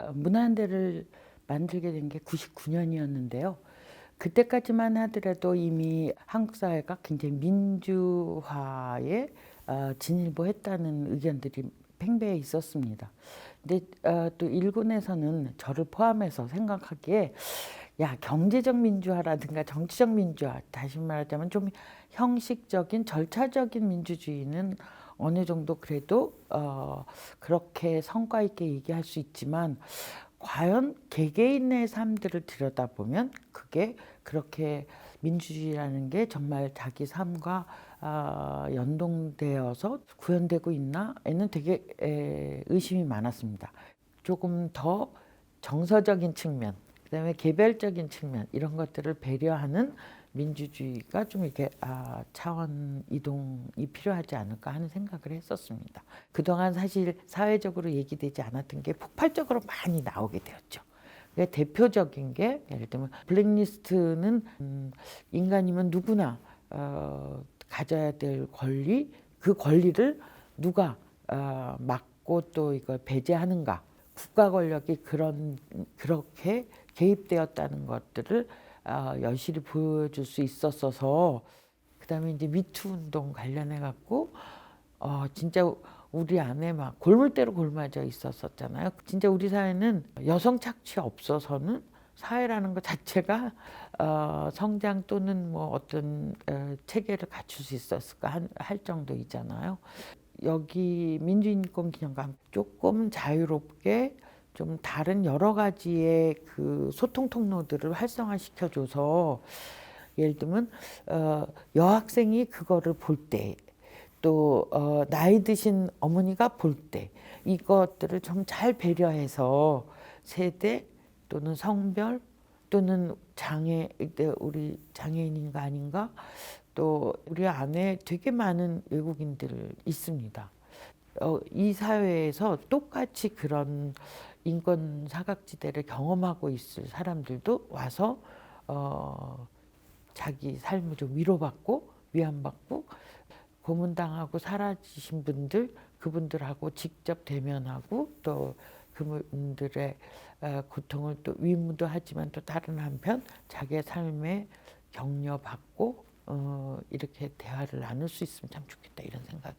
어, 문화연대를 만들게 된 게 99년이었는데요. 그때까지만 하더라도 이미 한국 사회가 굉장히 민주화에 어, 진일보했다는 의견들이 팽배해 있었습니다. 근데 어, 또 일본에서는 저를 포함해서 생각하기에 야 경제적 민주화라든가 정치적 민주화 다시 말하자면 좀 형식적인 절차적인 민주주의는 어느 정도 그래도 어, 그렇게 성과 있게 얘기할 수 있지만 과연 개개인의 삶들을 들여다보면 그게 그렇게 민주주의라는 게 정말 자기 삶과 아, 연동되어서 구현되고 있나에는 되게 에, 의심이 많았습니다. 조금 더 정서적인 측면, 그다음에 개별적인 측면 이런 것들을 배려하는 민주주의가 좀 이렇게 아, 차원 이동이 필요하지 않을까 하는 생각을 했었습니다. 그동안 사실 사회적으로 얘기되지 않았던 게 폭발적으로 많이 나오게 되었죠. 대표적인 게 예를 들면 블랙리스트는 음, 인간이면 누구나 어, 가져야 될 권리 그 권리를 누가 어, 막고 또 이걸 배제하는가 국가 권력이 그런 그렇게 개입되었다는 것들을 어, 여실히 보여줄 수 있었어서 그다음에 이제 미투 운동 관련해 갖고 어 진짜 우리 안에 막 골물대로 골마져 있었었잖아요. 진짜 우리 사회는 여성 착취 없어서는 사회라는 것 자체가 어, 성장 또는 뭐 어떤 어, 체계를 갖출 수 있었을까 한- 할 정도이잖아요. 여기 민주인권기념관 조금 자유롭게 좀 다른 여러 가지의 그 소통 통로들을 활성화시켜줘서 예를 들면 어, 여학생이 그거를 볼 때 또 어, 나이 드신 어머니가 볼 때 이것들을 좀 잘 배려해서 세대 또는 성별 또는 장애 우리 장애인인가 아닌가 또 우리 안에 되게 많은 외국인들 있습니다. 어, 이 사회에서 똑같이 그런 인권 사각지대를 경험하고 있을 사람들도 와서 어, 자기 삶을 좀 위로받고 위안받고 고문당하고 사라지신 분들 그분들하고 직접 대면하고 또 그분들의 어, 고통을 또 위무도 하지만 또 다른 한편 자기의 삶에 격려받고 어, 이렇게 대화를 나눌 수 있으면 참 좋겠다 이런 생각